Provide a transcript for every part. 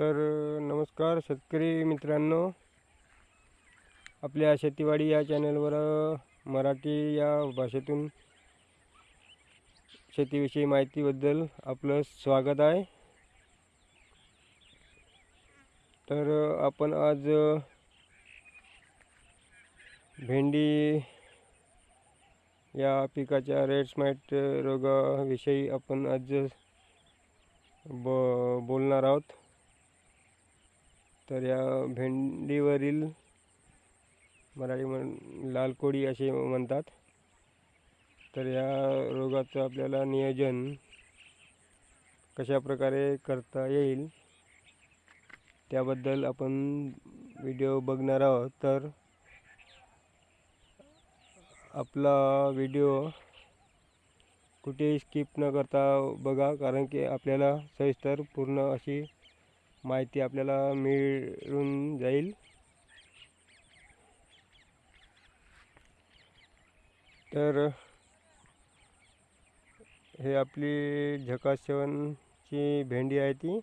तर नमस्कार शेतकरी मित्रांनो. आपल्या शेतीवाडी या चॅनलवर मराठी या भाषेतून शेतीविषयी माहितीबद्दल आपलं स्वागत आहे. तर आपण आज भेंडी या पिकाच्या रेड रोगाविषयी आपण आज ब बोलणार आहोत. तर या भेंडीवरील मराठी म्हण लाल कोळी असे म्हणतात. तर या रोगाचं आपल्याला नियोजन कशा प्रकारे करता येईल त्याबद्दल आपण व्हिडिओ बघणार आहोत. तर आपला व्हिडिओ कुठेही स्किप न करता बघा कारण की आपल्याला सविस्तर पूर्ण अशी माहिती आपल्याला मिळून जाईल. तर हे आपली झकासेवनची भेंडी आहे ती.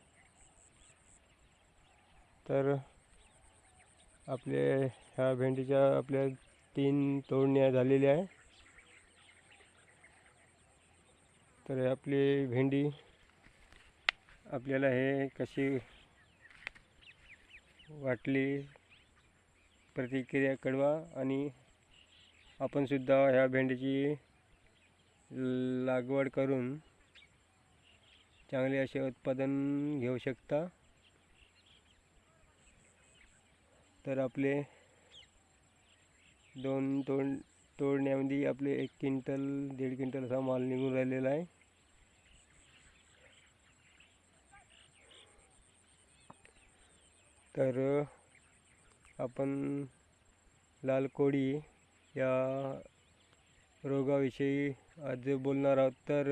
तर आपले ह्या भेंडीच्या आपल्या तीन तोडण्या झालेल्या आहे. तर हे आपली भेंडी आपल्याला हे कशी वाटली प्रतिक्रिया कळवा आणि आपणसुद्धा ह्या भेंडीची लागवड करून चांगले असे उत्पादन घेऊ शकता. तर आपले दोन तोड तोडण्यामध्ये आपले एक क्विंटल दीड क्विंटल असा माल निघून राहिलेला आहे. तर आपण लाल कोळी या रोगाविषयी आज बोलणार आहोत तर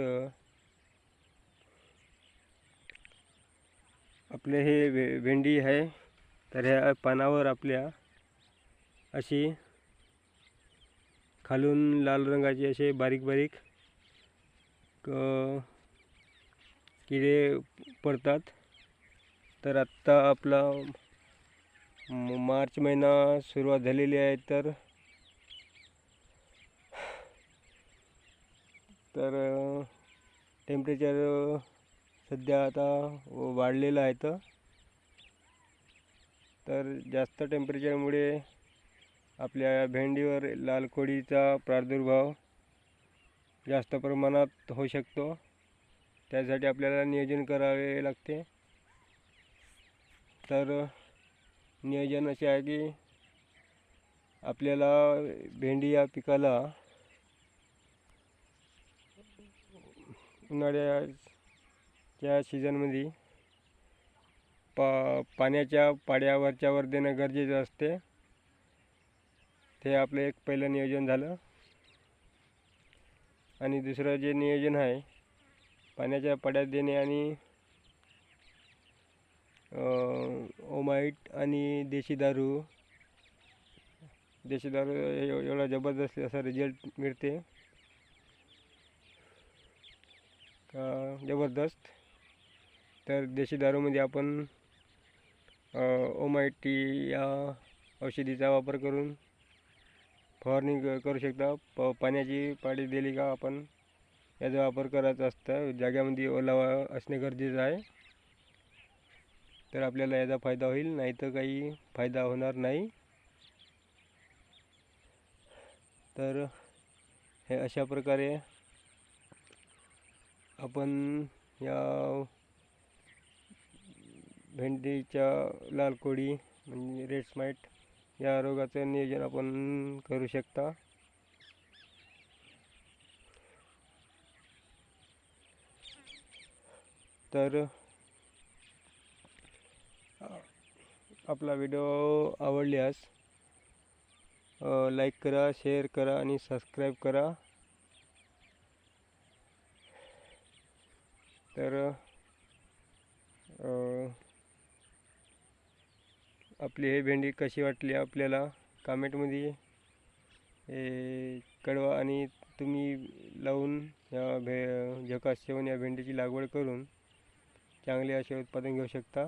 आपले हे भे भेंडी आहे तर ह्या पानावर आपल्या अशी खालून लाल रंगाचे असे बारीक बारीक क किडे पडतात. तर आत्ता आपला मार्च महिना सुरुवात झालेली आहे तर तर टेम्परेचर सध्या आता वाढलेलं आहे तर तर जास्त टेम्परेचरमुळे आपल्या भेंडीवर लाल कोळीचा प्रादुर्भाव जास्त प्रमाणात होऊ शकतो. त्यासाठी आपल्याला नियोजन करावे लागते. तर नियोजन असे आहे की आपल्याला भेंडी या पिकाला उन्हाळ्याच्या सीझनमध्ये पा पाण्याच्या पाड्यावरच्यावर देणं गरजेचं असते. ते आपलं एक पहिलं नियोजन झालं. आणि दुसरं जे नियोजन आहे पाण्याच्या पाड्यात देणे आणि ओमाईट आणि देशी दारू. देशी दारू एव- एवढा जबरदस्त असा रिझल्ट मिळते. का जबरदस्त. तर देशी दारूमध्ये आपण ओमायटी या औषधीचा वापर करून फवारणी क- करू शकता. प पाण्याची पाळी दिली का आपण याचा वापर करायचा असतं. जाग्यामध्ये ओलावा असणे गरजेचं आहे. तर आपल्याला याचा फायदा होईल नाही तर काही फायदा होणार नाही. तर हे अशा प्रकारे आपण या भेंडीच्या लाल कोळी म्हणजे रेड स्माईट या रोगाचं नियोजन आपण करू शकता. तर आपला व्हिडिओ आवडल्यास लाईक करा शेअर करा आणि सबस्क्राईब करा. तर आपली हे भेंडी कशी वाटली आपल्याला? कामेंटमध्ये हे कळवा आणि तुम्ही लावून या भे झकास सेवन या भेंडीची लागवड करून चांगले असे उत्पादन घेऊ शकता.